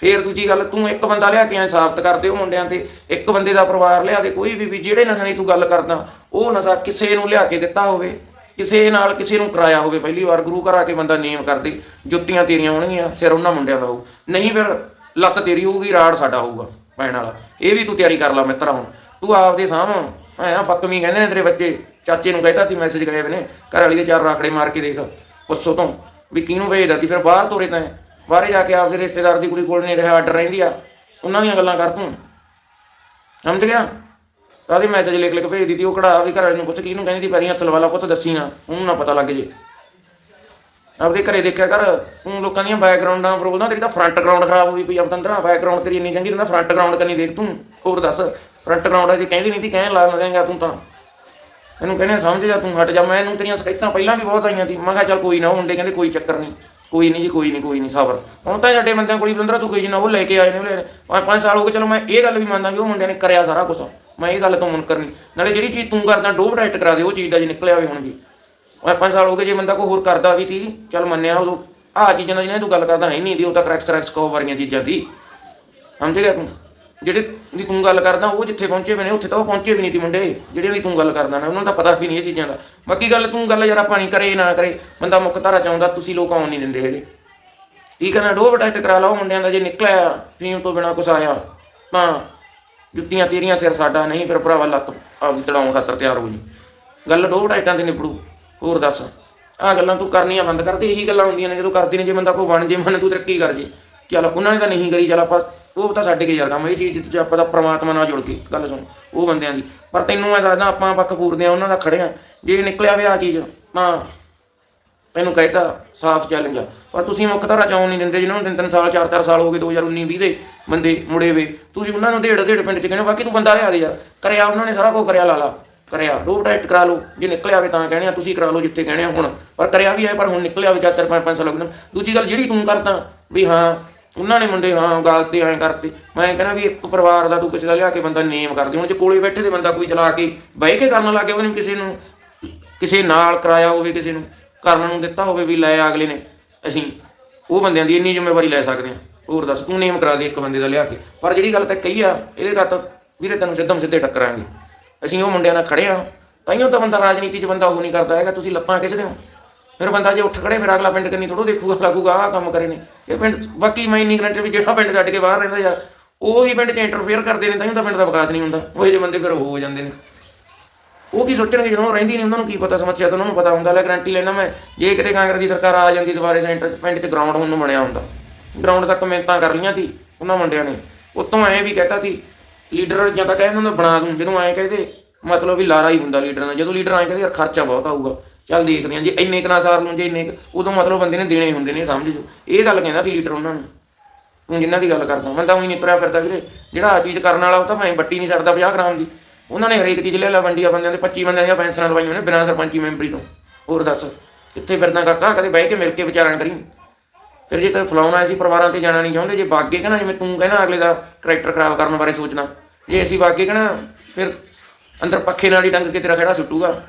ਫੇਰ ਦੂਜੀ ਗੱਲ, ਤੂੰ ਇੱਕ ਬੰਦਾ ਲਿਆ ਕੇ ਐ ਸਾਬਤ ਕਰ ਦਿਓ ਮੁੰਡਿਆਂ ਤੇ, ਇੱਕ ਬੰਦੇ ਦਾ ਪਰਿਵਾਰ ਲਿਆ ਦੇ, ਕੋਈ ਵੀ ਜਿਹੜੇ ਨਸ਼ਾ ਦੀ ਤੂੰ ਗੱਲ ਕਰਦਾ, ਉਹ ਨਸ਼ਾ ਕਿਸੇ ਨੂੰ ਲਿਆ ਕੇ ਦਿੱਤਾ ਹੋਵੇ, ਕਿਸੇ ਨਾਲ ਕਿਸੇ ਨੂੰ ਕਰਾਇਆ ਹੋਵੇ, ਪਹਿਲੀ ਵਾਰ ਗੁਰੂ ਘਰ ਆ ਕੇ ਬੰਦਾ ਨੇਮ ਕਰਦੇ ਜੁੱਤੀਆਂ ਤੇਰੀਆਂ ਹੋਣਗੀਆਂ, ਸਿਰ ਉਹਨਾਂ ਮੁੰਡਿਆਂ ਦਾ ਹੋਊ, ਨਹੀਂ ਫਿਰ ਲੱਤ ਤੇਰੀ ਹੋਊਗੀ, ਰਾੜ ਸਾਡਾ ਹੋਊਗਾ ਪੈਣ ਵਾਲਾ, ਇਹ ਵੀ ਤੂੰ ਤਿਆਰੀ ਕਰ ਲੈ ਮਿੱਤਰਾ ਹੁਣ, ਤੂੰ ਆਪਦੇ ਸਾਹਮਣੇ, ਐਂ ਆ ਫੱਕਮੀ ਕਹਿੰਦੇ ਨੇ ਤੇਰੇ ਬੱਚੇ, ਚਾਚੇ ਨੂੰ ਕਹਿਤਾ ਤੀ ਮੈਸੇਜ ਗਏ ਵੇ ਨੇ, ਘਰ ਵਾਲੀ ਦੇ ਚਾਰ ਰਾਖੜੇ ਮਾਰ ਕੇ ਦੇਖ, ਪੁੱਛੋ ਤੋਂ, ਵੀ ਕਿਹਨੂੰ ਭੇਜਦਾ ਤੀ ਫਿਰ ਬਾਹਰ ਤੋਰੇ ਤਾਂ ਬਾਹਰੇ ਜਾ ਕੇ ਆਪਦੇ ਰਿਸ਼ਤੇਦਾਰ ਦੀ ਕੁੜੀ ਕੋਲ ਨਹੀਂ ਰਿਹਾ ਆਰਡਰ ਰਹਿੰਦੀ ਆ। ਉਹਨਾਂ ਦੀਆਂ ਗੱਲਾਂ ਕਰ ਤੂੰ। ਸਮਝ ਗਿਆ? ਕਾਹਦੇ ਮੈਸੇਜ ਲਿਖ ਲਿਖ ਭੇਜਦੀ ਤੀ ਉਹ ਕਢਾ ਵੀ ਘਰ ਵਾਲੇ ਨੂੰ ਪੁੱਛ, ਕਿਹਨੂੰ ਕਹਿੰਦੀ ਪੈਰੀਆਂ ਪੈਰੀਂ ਹੱਥ ਲਵਾ ਲਾ ਪੁੱਤ, ਦੱਸੀ ਨਾ, ਉਹਨੂੰ ਨਾ ਪਤਾ ਲੱਗ ਜੇ। ਆਪਦੇ ਘਰੇ ਦੇਖਿਆ ਕਰ, ਤੂੰ ਲੋਕਾਂ ਦੀਆਂ ਬੈਕਗ੍ਰਾਉਂਡਾਂ ਪਰ ਬੋਲਦਾ ਤੇਰੀ ਤਾਂ ਫਰੰਟ ਗਰਾਊਂਡ ਖਰਾਬ ਹੋਈ ਪਈ ਆਪਤੰਦਰਾ ਬੈਕਗ੍ਰਾਉਂਡ ਤੇਰੀ ਇੰਨੀ ਚੰਗੀ ਰਹਿੰਦਾ ਫਰੰਟ ਗਰਾਊਂਡ ਕੰਨੀ ਦੇਖ ਤੂੰ। ਹੋਰ ਦੱਸ ਫਰੰਟ ਗਰਾਊਂਡ ਅਜੇ ਕਹਿੰਦੀ ਨਹੀਂ ਤੀ ਕਹਿਣ ਲਾ ਦੇਂਗਾ ਤੂੰ ਤਾਂ। ਇਹਨੂੰ ਕਹਿੰਦੇ ਸਮਝ ਜਾ ਤੂੰ, ਹਟ ਜਾ। ਮੈਂ ਇਹਨੂੰ ਤੇਰੀਆਂ ਸ਼ਿਕਾਇਤਾਂ ਪਹਿਲਾਂ ਵੀ ਬਹੁਤ ਆਈਆਂ ਸੀ। ਮੈਂ ਕਿਹਾ ਚੱਲ ਕੋਈ ਨਾ, ਉਹ ਮੁੰਡੇ ਕਹਿੰਦੇ ਕੋਈ ਚੱਕਰ ਨਹੀਂ। ਕੋਈ ਨਹੀਂ ਜੀ, ਕੋਈ ਨਹੀਂ ਕੋਈ ਨਹੀਂ ਸਬਰ। ਹੁਣ ਤਾਂ ਸਾਡੇ ਬੰਦਿਆਂ ਕੋਲ ਹੀ ਤੂੰ ਕੋਈ ਜਿੰਨਾ ਉਹ ਲੈ ਕੇ ਆਏ ਨੇ ਲੈ ਆਏ। ਪੰਜ ਸਾਲ ਹੋ ਗਏ, ਚਲੋ ਮੈਂ ਇਹ ਗੱਲ ਵੀ ਮੰਨਦਾ ਵੀ ਉਹ ਮੁੰਡਿਆਂ ਨੇ ਕਰਿਆ ਸਾਰਾ ਕੁਝ ਮੈਂ ਇਹ ਗੱਲ ਤੋਂ ਮੁਨਕਰ ਨਹੀਂ। ਨਾਲੇ ਜਿਹੜੀ ਚੀਜ਼ ਤੂੰ ਕਰਦਾ ਡੋਪ ਡਾਇਟ ਕਰਾ ਦੇ, ਉਹ ਚੀਜ਼ ਦਾ ਜੇ ਨਿਕਲਿਆ ਹੋਵੇ ਹੁਣ ਵੀ। ਪੰਜ ਪੰਜ ਸਾਲ ਹੋ ਗਏ, ਜੇ ਬੰਦਾ ਕੋਈ ਹੋਰ ਕਰਦਾ ਵੀ ਤੀ, ਚੱਲ ਮੰਨਿਆ ਉਹ ਆਹ ਚੀਜ਼ਾਂ ਦਾ ਜਿਹਨਾਂ ਤੂੰ ਗੱਲ ਕਰਦਾ ਹੈ ਨਹੀਂ ਦੀ ਉਹ ਤਾਂ ਕਰੈਕਸ ਕਰੈਕਸ ਕੋ ਵਾਰੀਆਂ ਚੀਜ਼ਾਂ ਦੀ। ਸਮਝ ਗਿਆ ਤੂੰ? ਜਿਹੜੇ ਦੀ ਤੂੰ ਗੱਲ ਕਰਦਾ, ਉਹ ਜਿੱਥੇ ਪਹੁੰਚੇ ਹੋਏ ਨੇ, ਉੱਥੇ ਤਾਂ ਉਹ ਪਹੁੰਚੇ ਵੀ ਨਹੀਂ ਤੀ ਮੁੰਡੇ। ਜਿਹੜੇ ਵੀ ਤੂੰ ਗੱਲ ਕਰਦਾ ਨਾ, ਉਹਨਾਂ ਦਾ ਪਤਾ ਵੀ ਨਹੀਂ ਇਹ ਚੀਜ਼ਾਂ ਦਾ। ਬਾਕੀ ਗੱਲ ਤੂੰ ਗੱਲ ਯਾਰ ਪਾਣੀ ਕਰੇ, ਨਾ ਕਰੇ। ਬੰਦਾ ਮੁੱਖ ਧਾਰਾ ਚਾਹੁੰਦਾ ਤੁਸੀਂ ਲੋਕ ਆਉਣ ਨਹੀਂ ਦਿੰਦੇ ਹੈਗੇ। ਠੀਕ ਕਹਿੰਦਾ ਨਾ? ਡੋਬ ਟੈਸਟ ਕਰਾ ਲਓ ਮੁੰਡਿਆਂ ਦਾ, ਜੇ ਨਿਕਲਿਆ ਫੀਮ ਤੋਂ ਬਿਨਾ ਕੁਛ ਆਇਆ, ਤਾਂ ਜੁੱਤੀਆਂ ਤੇਰੀਆਂ ਸਿਰ ਸਾਡਾ, ਨਹੀਂ ਫਿਰ ਭਰਾਵਾ ਲੱਤ ਆਪਦੀ ਤੜਾਉਣ ਖਾਤਰ ਤਿਆਰ ਹੋ ਜੀ। ਗੱਲ ਡੋਬ ਟੈਸਟਾਂ ਤੇ ਨਿਬੜੂ। ਹੋਰ ਦੱਸ, ਆਹ ਗੱਲਾਂ ਤੂੰ ਕਰਨੀਆਂ ਬੰਦ ਕਰ ਦੇ ਇਹੀ ਗੱਲਾਂ ਹੁੰਦੀਆਂ ਨੇ, ਜਦੋਂ ਕਰਦੀ ਨੇ, ਜੇ ਬੰਦਾ ਕੋਈ ਬਣ ਜੇ, ਮਨ ਤੂੰ ਤਰੱਕੀ ਕਰ ਜੇ। ਚੱਲ, ਉਹਨਾਂ ਨੇ ਤਾਂ ਨਹੀਂ ਕਰੀ, ਚੱਲ ਆਪਾਂ ਉਹ ਤਾਂ ਛੱਡ ਕੇ ਯਾਰ ਕੰਮ, ਇਹ ਚੀਜ਼ ਜਿੱਥੇ ਆਪਾਂ ਤਾਂ ਪ੍ਰਮਾਤਮਾ ਨਾਲ ਜੁੜ ਕੇ, ਗੱਲ ਸੁਣ, ਉਹ ਬੰਦਿਆਂ ਦੀ। ਪਰ ਤੈਨੂੰ ਮੈਂ ਦੱਸਦਾ, ਆਪਾਂ ਪੱਖ ਪੂਰਦੇ ਆ ਉਹਨਾਂ ਦਾ ਖੜੇ ਆ ਜੇ ਨਿਕਲਿਆ ਵੀ ਆ ਚੀਜ਼, ਤਾਂ ਤੈਨੂੰ ਕਹਿਤਾ ਸਾਫ਼ ਚੈਲੰਜ ਆ। ਪਰ ਤੁਸੀਂ ਮੁੱਖ ਧਾਰਾ ਚਾਉਣ ਨਹੀਂ ਦਿੰਦੇ, ਜਿਨ੍ਹਾਂ ਨੂੰ ਤਿੰਨ ਤਿੰਨ ਸਾਲ ਚਾਰ ਚਾਰ ਸਾਲ ਹੋ ਗਏ 2019 20 ਦੇ ਬੰਦੇ ਮੁੜੇ ਵੇ, ਤੁਸੀਂ ਉਹਨਾਂ ਨੂੰ ਢੇੜ ਢੇੜ ਪਿੰਡ ਚ ਕਹਿੰਦੇ ਬਾਕੀ ਤੂੰ ਬੰਦਾ ਲਿਆ ਦੇ ਯਾਰ। ਕਰਿਆ, ਉਹਨਾਂ ਨੇ ਸਾਰਾ ਕੁਝ ਕਰਿਆ ਲਾਲਾ ਕਰਿਆ ਡੋਪ ਟਾਈਟ ਕਰਾ ਲਓ, ਜੇ ਨਿਕਲਿਆ ਵੇ ਤਾਂ ਕਹਿਣੇ ਆ, ਤੁਸੀਂ ਕਰਾ ਲਓ ਜਿੱਥੇ ਕਹਿਣੇ ਆ ਹੁਣ। ਪਰ ਕਰਿਆ ਵੀ ਹੈ, ਪਰ ਹੁਣ ਨਿਕਲਿਆ ਵੇ ਚਾਰ ਚਾਰ ਪੰਜ ਪੰਜ ਸਾਲ ਹੋ ਗਏ। ਦੂਜੀ ਗੱਲ ਜਿਹੜੀ ਤੂੰ ਕਰਦਾ, ਵੀ ਹਾਂ ਉਹਨਾਂ ਨੇ ਮੁੰਡੇ, ਹਾਂ ਗੱਲ ਤੇ ਐਂ ਕਰਤੇ। ਮੈਂ ਕਹਿੰਦਾ ਵੀ ਇੱਕ ਪਰਿਵਾਰ ਦਾ ਤੂੰ ਕਿਸੇ ਦਾ ਲਿਆ ਕੇ ਬੰਦਾ ਨੇਮ ਕਰਦੀ ਹੁਣ ਜੇ ਕੋਲੇ ਬੈਠੇ ਦੇ ਬੰਦਾ ਕੋਈ ਚਲਾ ਕੇ ਬਹਿ ਕੇ ਕਰਨ ਲੱਗ ਗਿਆ, ਉਹਨੇ ਕਿਸੇ ਨੂੰ, ਕਿਸੇ ਨਾਲ ਕਰਾਇਆ ਹੋਵੇ, ਕਿਸੇ ਨੂੰ ਕਰਨ ਨੂੰ ਦਿੱਤਾ ਹੋਵੇ ਵੀ ਲੈ ਅਗਲੇ ਨੇ। ਅਸੀਂ ਉਹ ਬੰਦਿਆਂ ਦੀ ਇੰਨੀ ਜ਼ਿੰਮੇਵਾਰੀ ਲੈ ਸਕਦੇ ਹਾਂ। ਹੋਰ ਦੱਸ, ਤੂੰ ਨੇਮ ਕਰਾ ਦੇ ਇੱਕ ਬੰਦੇ ਦਾ ਲਿਆ ਕੇ। ਪਰ ਜਿਹੜੀ ਗੱਲ ਤਾਂ ਕਹੀ ਆ, ਇਹਦੇ ਘੱਟ ਵੀਰੇ ਤੈਨੂੰ ਸਿੱਧਮ ਸਿੱਧੇ ਟੱਕਰਾਂਗੇ। ਅਸੀਂ ਉਹ ਮੁੰਡਿਆਂ ਨਾਲ ਖੜੇ ਆ ਤਾਈਓ ਤਾਂ ਬੰਦਾ ਰਾਜਨੀਤੀ 'ਚ ਬੰਦਾ ਉਹ ਨਹੀਂ ਕਰਦਾ ਹੈਗਾ, ਤੁਸੀਂ ਲੱਪਾਂ ਖਿੱਚਦੇ ਹੋ। ਫਿਰ ਬੰਦਾ ਜੇ ਉੱਠ ਖੜੇ, ਫਿਰ ਅਗਲਾ ਪਿੰਡ ਕੰਨੀ ਥੋੜੋ ਦੇਖੂਗਾ, ਲੱਗੂਗਾ, ਆਹ ਕੰਮ ਕਰੇ ਨੇ। ਇਹ ਪਿੰਡ ਬਾਕੀ ਮੈਂ ਇੰਨੀ ਗਰੰਟੀ ਵੀ ਜਿਹੜਾ ਪਿੰਡ ਛੱਡ ਕੇ ਬਾਹਰ ਰਹਿੰਦਾ ਯਾਰ, ਉਹ ਹੀ ਪਿੰਡ 'ਚ ਇੰਟਰਫੇਅਰ ਕਰਦੇ ਨੇ, ਤਾਂ ਹੀ ਤਾਂ ਪਿੰਡ ਦਾ ਵਿਕਾਸ ਨਹੀਂ ਹੁੰਦਾ। ਉਹ ਜਿਹੇ ਬੰਦੇ ਫਿਰ ਹੋ ਜਾਂਦੇ ਨੇ। ਉਹ ਕੀ ਸੋਚਣਗੇ ਜਦੋਂ ਰਹਿੰਦੀ ਨਹੀਂ ਉਹਨਾਂ ਨੂੰ ਕੀ ਪਤਾ, ਸਮੱਸਿਆ ਤਾਂ ਉਹਨਾਂ ਨੂੰ ਪਤਾ ਹੁੰਦਾ। ਲੈ ਗਰੰਟੀ ਲੈਣਾ ਮੈਂ, ਜੇ ਕਿਤੇ ਕਾਂਗਰਸ ਦੀ ਸਰਕਾਰ ਆ ਜਾਂਦੀ ਦੁਬਾਰੇ ਸੈਂਟਰ ਪਿੰਡ 'ਚ ਗਰਾਊਂਡ ਹੁਣ ਨੂੰ ਬਣਿਆ ਹੁੰਦਾ। ਗਰਾਊਂਡ ਤੱਕ ਮਿਹਨਤਾਂ ਕਰ ਲਈਆਂ ਸੀ, ਉਹਨਾਂ ਮੁੰਡਿਆਂ ਨੇ। ਉਤੋਂ ਐਂ ਵੀ ਕਹਿਤਾ ਸੀ ਲੀਡਰ ਜਾਂ ਤਾਂ ਕਹਿੰਦੇ ਹੁੰਦਾ ਬਣਾ ਦੂੰ, ਜਦੋਂ ਐਂ ਕਹਿੰਦੇ, ਮਤਲਬ ਵੀ ਲਾਰਾ ਹੀ ਹੁੰਦਾ ਲੀਡਰ ਦਾ। ਜਦੋਂ ਲੀਡਰ ਐਂ ਕਹਿੰਦੇ, ਯਾਰ ਖਰਚਾ ਬਹੁਤ ਆਊਗਾ। ਚੱਲ ਦੇਖਦੇ ਹਾਂ ਜੇ ਇੰਨੇ ਕੁ ਨਾ ਸਾਰ ਨੂੰ ਜੇ ਇੰਨੇ ਕੁ, ਉਦੋਂ ਮਤਲਬ ਬੰਦੇ ਨੇ ਦੇਣੇ ਹੁੰਦੇ ਨੇ ਸਮਝ ਜੋ ਇਹ ਗੱਲ ਕਹਿੰਦਾ ਸੀ ਲੀਡਰ ਉਹਨਾਂ ਨੂੰ। ਤੂੰ ਜਿੰਨਾਂ ਦੀ ਗੱਲ ਕਰਦਾ ਮੈਂ ਤਾਂ ਉਹੀ ਨਿਪਰਿਆ ਫਿਰਦਾ ਵੀਰੇ। ਜਿਹੜਾ ਆ ਚੀਜ਼ ਕਰਨ ਵਾਲਾ ਉਹ ਤਾਂ ਭਾਵੇਂ ਬੱਟੀ ਨਹੀਂ ਛੱਡਦਾ 50 ਗ੍ਰਾਮ ਦੀ। ਉਹਨਾਂ ਨੇ ਹਰੇਕ ਚੀਜ਼ ਲੈ ਲਾ ਵੰਡੀਆਂ ਬੰਦਿਆਂ ਦੇ 25 ਬੰਦਿਆਂ ਦੀਆਂ ਪੈਨਸ਼ਨਾਂ ਲਵਾਈਆਂ ਨੇ ਬਿਨਾਂ ਸਰਪੰਚੀ ਮੈਂਬਰੀ ਤੋਂ। ਹੋਰ ਦੱਸ ਕਿੱਥੇ ਫਿਰਦਾ ਕਾਕਾ? ਕਦੇ ਬਹਿ ਕੇ ਮਿਲ ਕੇ ਵਿਚਾਰਾਂ ਕਰੀ। ਫਿਰ ਜੇ ਤੇ ਫਲਾਉਣਾ ਅਸੀਂ ਪਰਿਵਾਰਾਂ ਤੇ ਜਾਣਾ ਨਹੀਂ ਚਾਹੁੰਦੇ ਜੇ ਬਾਗੇ ਕਹਿੰਦਾ ਜਿਵੇਂ ਤੂੰ ਕਹਿੰਦਾ ਅਗਲੇ ਦਾ ਕਰੈਕਟਰ ਖਰਾਬ ਕਰਨ ਬਾਰੇ ਸੋਚਣਾ। ਜੇ ਅਸੀਂ ਬਾਗੇ ਕਹਿੰਦਾ ਫਿਰ ਅੰਦਰ ਪੱਖੇ ਨਾਲ ਹੀ ਡੰਗ ਕੇ ਤੇਰਾ ਖੜਾ ਸੁੱਟੂਗਾ।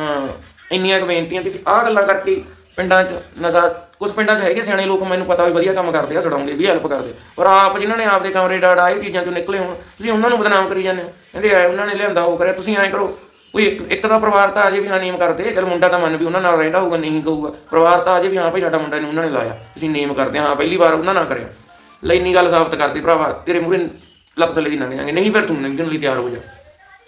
ਹਾਂ। ਇੰਨੀਆਂ ਕੁ ਬੇਨਤੀਆਂ ਤੇ ਆਹ ਗੱਲਾਂ ਕਰਕੇ ਪਿੰਡਾਂ 'ਚ ਨਸ਼ਾ ਕੁਝ ਪਿੰਡਾਂ 'ਚ ਹੈਗੇ ਸਿਆਣੇ ਲੋਕ, ਮੈਨੂੰ ਪਤਾ ਵੀ ਵਧੀਆ ਕੰਮ ਕਰਦੇ ਆ ਛਡਾਉਂਦੇ ਵੀ ਹੈਲਪ ਕਰਦੇ। ਪਰ ਆਪ ਜਿਨ੍ਹਾਂ ਨੇ ਆਪਦੇ ਕਮਰੇ ਡਾੜਾ ਇਹ ਚੀਜ਼ਾਂ 'ਚੋਂ ਨਿਕਲੇ ਹੋਣ, ਤੁਸੀਂ ਉਹਨਾਂ ਨੂੰ ਬਦਨਾਮ ਕਰੀ ਜਾਂਦੇ ਹੋ। ਕਹਿੰਦੇ ਐ ਉਹਨਾਂ ਨੇ ਲਿਆਂਦਾ, ਉਹ ਕਰਿਆ, ਤੁਸੀਂ ਐਂ ਕਰੋ। ਕੋਈ ਇੱਕ ਇੱਕ ਦਾ ਪਰਿਵਾਰ ਤਾਂ ਅਜੇ ਵੀ ਹਾਂ ਨੇਮ ਕਰਦੇ, ਚਲ ਮੁੰਡਾ ਤਾਂ ਮੰਨ ਵੀ ਉਹਨਾਂ ਨਾਲ ਰਹਿੰਦਾ ਹੋਊਗਾ, ਨਹੀਂ ਕਹੂਗਾ। ਪਰਿਵਾਰ ਤਾਂ ਅਜੇ ਵੀ ਹਾਂ ਭਾਈ ਸਾਡਾ ਮੁੰਡਾ ਨੂੰ ਉਹਨਾਂ ਨੇ ਲਾਇਆ। ਅਸੀਂ ਨੇਮ ਕਰਦੇ ਹਾਂ ਹਾਂ, ਪਹਿਲੀ ਵਾਰ ਉਹਨਾਂ ਨਾਲ ਕਰਿਆ। ਲੈ ਇੰਨੀ ਗੱਲ ਸਾਬਤ ਕਰਦੀ ਭਰਾਵਾ, ਤੇਰੇ ਮੂਹਰੇ ਲੱਤ ਥੱਲੇ ਦੀ ਲੰਘ ਜਾਾਂਗੇ, ਨਹੀਂ ਫਿਰ ਤੂੰ ਲੰਘਣ ਲਈ ਤਿਆਰ ਹੋ ਜਾ।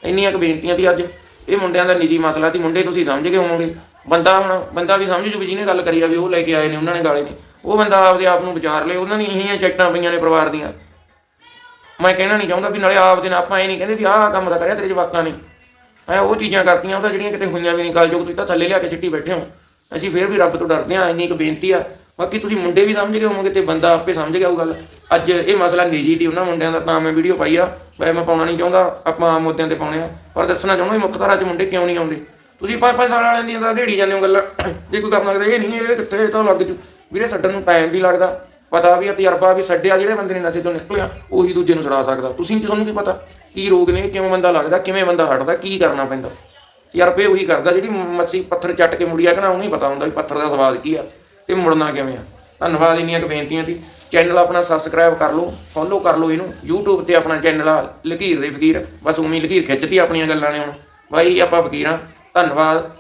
ਇੰਨੀਆਂ ਕੁ ਬੇਨਤੀਆਂ ਦੀ ਅੱਜ। ਇਹ ਮੁੰਡਿਆਂ ਦਾ ਨਿੱਜੀ ਮਸਲਾ ਸੀ, ਮੁੰਡੇ ਤੁਸੀਂ ਸਮਝ ਗਏ ਹੋਵੋਗੇ। ਬੰਦਾ ਹੁਣ, ਬੰਦਾ ਵੀ ਸਮਝ ਜੂ ਵੀ ਜਿਹਨੇ ਗੱਲ ਕਰੀ ਆ ਵੀ ਉਹ ਲੈ ਕੇ ਆਏ ਨੇ, ਉਹਨਾਂ ਨੇ ਗਾਲੇ ਨੇ। ਉਹ ਬੰਦਾ ਆਪਦੇ ਆਪ ਨੂੰ ਵਿਚਾਰ ਲੇ ਉਹਨਾਂ ਦੀਆਂ ਇਹੀਆਂ ਚੈਟਾਂ ਪਈਆਂ ਨੇ ਪਰਿਵਾਰ ਦੀਆਂ। ਮੈਂ ਕਹਿਣਾ ਨਹੀਂ ਚਾਹੁੰਦਾ ਵੀ ਨਾਲੇ ਆਪ ਦੇ ਨਾਲ, ਆਪਾਂ ਇਹ ਨਹੀਂ ਕਹਿੰਦੇ ਵੀ ਆਹ ਕੰਮ ਤਾਂ ਕਰਿਆ ਤੇਰੇ ਜਵਾਕਾਂ ਨੇ। ਐ ਉਹ ਚੀਜ਼ਾਂ ਕਰਤੀਆਂ, ਉਹਦਾ ਜਿਹੜੀਆਂ ਕਿਤੇ ਹੋਈਆਂ ਵੀ ਨਹੀਂ ਕਾਲਜੋਗ ਤੁਸੀਂ ਤਾਂ ਥੱਲੇ ਲਿਆ ਕੇ ਸਿੱਟੀ ਬੈਠੇ ਹੋ। ਅਸੀਂ ਫੇਰ ਵੀ ਰੱਬ ਤੋਂ ਡਰਦੇ ਹਾਂ, ਇੰਨੀ ਇੱਕ ਬੇਨਤੀ ਆ। ਬਾਕੀ ਤੁਸੀਂ ਮੁੰਡੇ ਵੀ ਸਮਝ ਗਏ ਹੋਵੋਗੇ ਤੇ ਬੰਦਾ ਆਪੇ ਸਮਝ ਗਿਆ ਉਹ ਗੱਲ। ਅੱਜ ਇਹ ਮਸਲਾ ਨਿੱਜੀ ਦੀ ਉਹਨਾਂ ਮੁੰਡਿਆਂ ਦਾ, ਤਾਂ ਮੈਂ ਵੀਡੀਓ ਪਾਈ ਆ। ਵੈਸੇ ਮੈਂ ਪਾਉਣਾ ਨਹੀਂ ਚਾਹੁੰਦਾ, ਆਪਾਂ ਆਮ ਮੁੱਦਿਆਂ ਤੇ ਪਾਉਣੇ ਆ। ਪਰ ਦੱਸਣਾ ਚਾਹੁੰਦਾ ਵੀ ਮੁੱਖ ਧਾਰਾ 'ਚ ਮੁੰਡੇ ਕਿਉਂ ਨਹੀਂ ਆਉਂਦੇ? ਤੁਸੀਂ ਪੰਜ ਪੰਜ ਸਾਲ ਵਾਲਿਆਂ ਦੀਆਂ ਤਾਂ ਢੇੜੀ ਜਾਂਦੇ ਹੋ ਗੱਲਾਂ। ਜੇ ਕੋਈ ਕਰਨ ਲੱਗਦਾ ਇਹ ਨਹੀਂ, ਇਹ ਕਿੱਥੇ, ਇਹ ਤਾਂ ਲੱਗ ਜੂ ਵੀਰੇ ਛੱਡਣ ਨੂੰ ਟਾਈਮ ਵੀ ਲੱਗਦਾ। ਪਤਾ ਵੀ ਆ, ਤਜਰਬਾ ਵੀ ਛੱਡਿਆ ਜਿਹੜੇ ਬੰਦੇ ਨੇ ਨਸ਼ੇ ਤੋਂ ਨਿਕਲਿਆ, ਉਹੀ ਦੂਜੇ ਨੂੰ ਛੁਡਾ ਸਕਦਾ। ਤੁਸੀਂ, ਤੁਹਾਨੂੰ ਕੀ ਪਤਾ ਕੀ ਰੋਗ ਨੇ, ਕਿਵੇਂ ਬੰਦਾ ਲੱਗਦਾ, ਕਿਵੇਂ ਬੰਦਾ ਹਟਦਾ, ਕੀ ਕਰਨਾ ਪੈਂਦਾ। ਤਜਰਬੇ ਉਹੀ ਕਰਦਾ, ਜਿਹੜੀ ਮੱਛੀ ਪੱਥਰ ਚੱਟ ਕੇ ਮੁੜਿਆ ਕਿ ਨਾ, ਉਹਨੂੰ ਹੀ ਪਤਾ ਹੁੰਦਾ ਵੀ ਪੱਥਰ ਦਾ ਸਵਾਦ ਕੀ ਆ। ਤੇ ਮੁੜਨਾ ਕਿਵੇਂ ਆ? ਧੰਨਵਾਦ ਇੰਨੀਆਂ ਕੁ ਬੇਨਤੀਆਂ ਦੀ। ਚੈਨਲ ਆਪਣਾ ਸਬਸਕ੍ਰਾਈਬ ਕਰ ਲਓ ਫੋਲੋ ਕਰ ਲਓ ਇਹਨੂੰ। YouTube ਤੇ ਆਪਣਾ ਚੈਨਲ ਆ, ਲਕੀਰ ਦੇ ਫਕੀਰ। ਬਸ ਉਮੀ ਲਕੀਰ ਖਿੱਚਤੀ ਆਪਣੀਆਂ ਗੱਲਾਂ ਨੇ ਹੁਣ। ਬਾਈ ਆਪਾਂ ਫਕੀਰਾਂ, ਧੰਨਵਾਦ।